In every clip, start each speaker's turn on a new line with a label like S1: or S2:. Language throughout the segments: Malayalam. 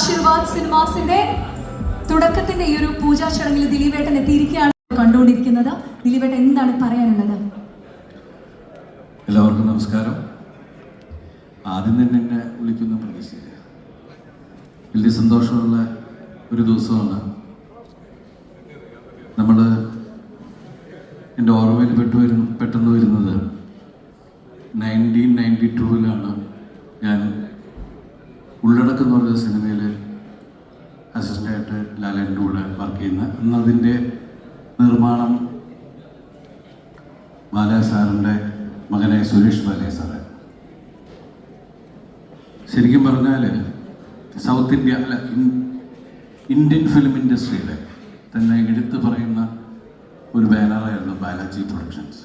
S1: ആശീർവാദ് സിനിമാസിന്റെ തുടക്കത്തിന്റെ ഈ ഒരു പൂജാ ചടങ്ങിൽ ദിലീപേട്ടൻ എത്തിയിരിക്കുകയാണ് കണ്ടുകൊണ്ടിരിക്കുന്നത്. ദിലീപേട്ടൻ എന്താണ് പറയാനുള്ളത്?
S2: എല്ലാവർക്കും നമസ്കാരം. ആദ്യം തന്നെ എന്നെ വിളിക്കുന്ന പ്രതീക്ഷയില്ല വലിയ സന്തോഷമുള്ള ഒരു ദിവസമാണ്. നമ്മൾ എന്റെ ഓർമ്മയിൽ പെട്ടു വരുന്ന പെട്ടെന്ന് വരുന്നത് നയന്റീൻ നയന്റി ടൂവിലാണ് ഞാൻ ഉള്ളടക്കം എന്ന് പറഞ്ഞ സിനിമയിൽ ലാലേന്റെ കൂടെ വർക്ക് ചെയ്യുന്നത് അന്ന് അതിന്റെ നിർമ്മാണം ബാലയ സാറിന്റെ മകനെ സുരേഷ് ബാലയ സാറ്. ശരിക്കും പറഞ്ഞാൽ സൗത്ത് ഇന്ത്യ അല്ല ഇന്ത്യൻ ഫിലിം ഇൻഡസ്ട്രിയുടെ തന്നെ എടുത്തു പറയുന്ന ഒരു ബാനറായിരുന്നു Balaji productions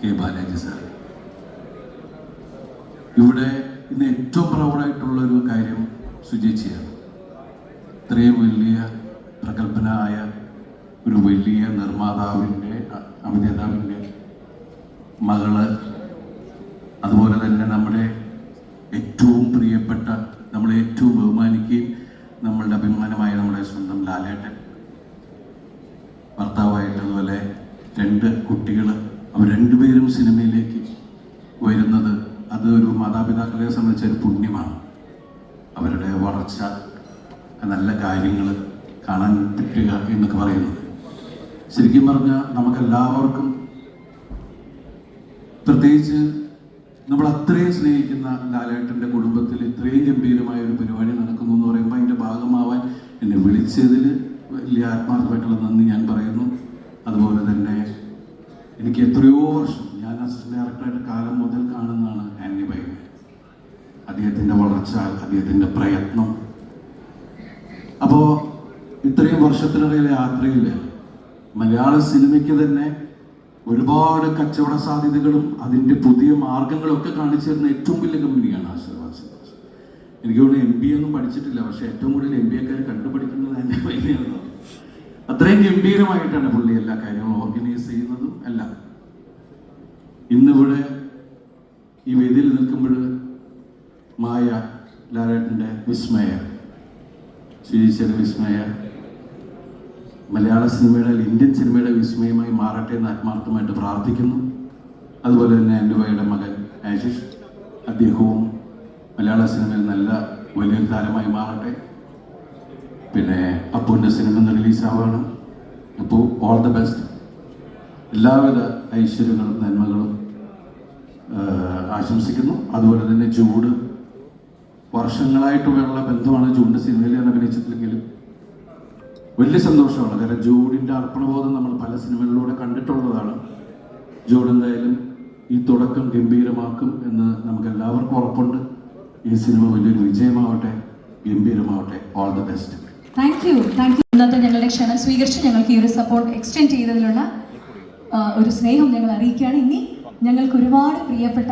S2: K Balaji sir. ഇവിടെ ഇന്ന് ഏറ്റവും പ്രൗഡായിട്ടുള്ള ഒരു കാര്യം സുചേച്ചിയാണ് ഇത്രയും വലിയ പ്രഗത്ഭനായ ഒരു വലിയ നിർമ്മാതാവിന്റെ അഭിനേതാവിന്റെ മകൾ അതുപോലെ തന്നെ നമ്മുടെ ഏറ്റവും പ്രിയപ്പെട്ട നമ്മളെ ഏറ്റവും ബഹുമാനിക്കുകയും നമ്മളുടെ അഭിമാനമായ നമ്മുടെ സ്വന്തം ലാലേട്ടൻ. ഭർത്താവായിട്ട് അതുപോലെ രണ്ട് കുട്ടികൾ അവർ രണ്ടുപേരും സിനിമയിലേക്ക് വരുന്നത് അതൊരു മാതാപിതാക്കളെ സംബന്ധിച്ച ഒരു പുണ്യമാണ്. അവരുടെ വളർച്ച നല്ല കാര്യങ്ങൾ കാണാൻ പറ്റുക എന്നൊക്കെ പറയുന്നത് ശരിക്കും പറഞ്ഞാൽ നമുക്കെല്ലാവർക്കും പ്രത്യേകിച്ച് നമ്മൾ അത്രയും സ്നേഹിക്കുന്ന ലാലേട്ടന്റെ കുടുംബത്തിൽ ഇത്രയും ഗംഭീരമായ ഒരു പരിപാടി നടക്കുന്നു എന്ന് പറയുമ്പോൾ അതിന്റെ ഭാഗമാവാൻ എന്നെ വിളിച്ചതിൽ വലിയ ആത്മാർത്ഥമായിട്ടുള്ള നന്ദി ഞാൻ പറയുന്നു. അതുപോലെ തന്നെ എനിക്ക് എത്രയോ വർഷം ഞാൻ അസിസ്റ്റന്റ് ഡയറക്ടറായിട്ട് കാലം മുതൽ കാണുന്നതാണ് ആന്റി ബൈ അദ്ദേഹത്തിന്റെ വളർച്ച അദ്ദേഹത്തിന്റെ പ്രയത്നം അപ്പോൾ ഇത്രയും വർഷത്തിനിടയിലെ യാത്രയിൽ മലയാള സിനിമയ്ക്ക് തന്നെ ഒരുപാട് കച്ചവട സാധ്യതകളും അതിന്റെ പുതിയ മാർഗങ്ങളും ഒക്കെ കാണിച്ചു തരുന്ന ഏറ്റവും വലിയ കമ്പനിയാണ് ആശീർവാദ് സിനിമാസ്. എനിക്ക് തോന്നുന്നു എം ബി ഒന്നും പഠിച്ചിട്ടില്ല പക്ഷേ ഏറ്റവും കൂടുതൽ എം ബി എക്കാർ കണ്ടുപിടിക്കുന്നത് എന്റെ വൈദ്യാണ് അത്രയും ഗംഭീരമായിട്ടാണ് പുള്ളി എല്ലാ കാര്യങ്ങളും ഓർഗനൈസ് ചെയ്യുന്നതും എല്ലാം. ഇന്നിവിടെ ഈ വേദിയിൽ നിൽക്കുമ്പോൾ മായ ലാലേട്ടന്റെ വിസ്മയ. ശ്രീചയുടെ വിസ്മയ. മലയാള സിനിമയുടെ ഇന്ത്യൻ സിനിമയുടെ വിസ്മയമായി മാറട്ടെ എന്ന് ആത്മാർത്ഥമായിട്ട് പ്രാർത്ഥിക്കുന്നു. അതുപോലെ തന്നെ എന്റെ വയുടെ മകൻ ആശിഷ് അദ്ദേഹവും മലയാള സിനിമയിൽ നല്ല വലിയൊരു താരമായി മാറട്ടെ. പിന്നെ അപ്പുവിന്റെ സിനിമ ഇന്ന് റിലീസാവാണ് അപ്പോൾ ഓൾ ദ ബെസ്റ്റ് എല്ലാവിധ ഐശ്വര്യങ്ങളും നന്മകളും ആശംസിക്കുന്നു. അതുപോലെ തന്നെ ജൂഡ് വർഷങ്ങളായിട്ടുള്ള ബന്ധമാണ് ജൂണിന്റെ സിനിമയിൽ ഞാൻ അഭിനയിച്ചിട്ടില്ലെങ്കിലും വലിയ സന്തോഷമാണ്. കാരണം ജൂഡിന്റെ അർപ്പണബോധം നമ്മൾ പല സിനിമകളിലൂടെ കണ്ടിട്ടുള്ളതാണ്. ജൂഡ് എന്തായാലും ഈ തുടക്കം ഗംഭീരമാക്കും എന്ന് നമുക്ക് എല്ലാവർക്കും ഉറപ്പുണ്ട്. ഈ സിനിമ വലിയൊരു വിജയമാവട്ടെ ഗംഭീരമാവട്ടെ. All the best
S1: thank you thank you ഇന്നത്തെ ഞങ്ങളുടെ ക്ഷണം സ്വീകരിച്ച് ഞങ്ങൾക്ക് ഈ ഒരു സപ്പോർട്ട് എക്സ്റ്റെൻഡ് ചെയ്തതിലുള്ള ഒരു സ്നേഹം ഞങ്ങൾ അറിയിക്കുകയാണ്. ഇനി ഞങ്ങൾക്ക് ഒരുപാട് പ്രിയപ്പെട്ട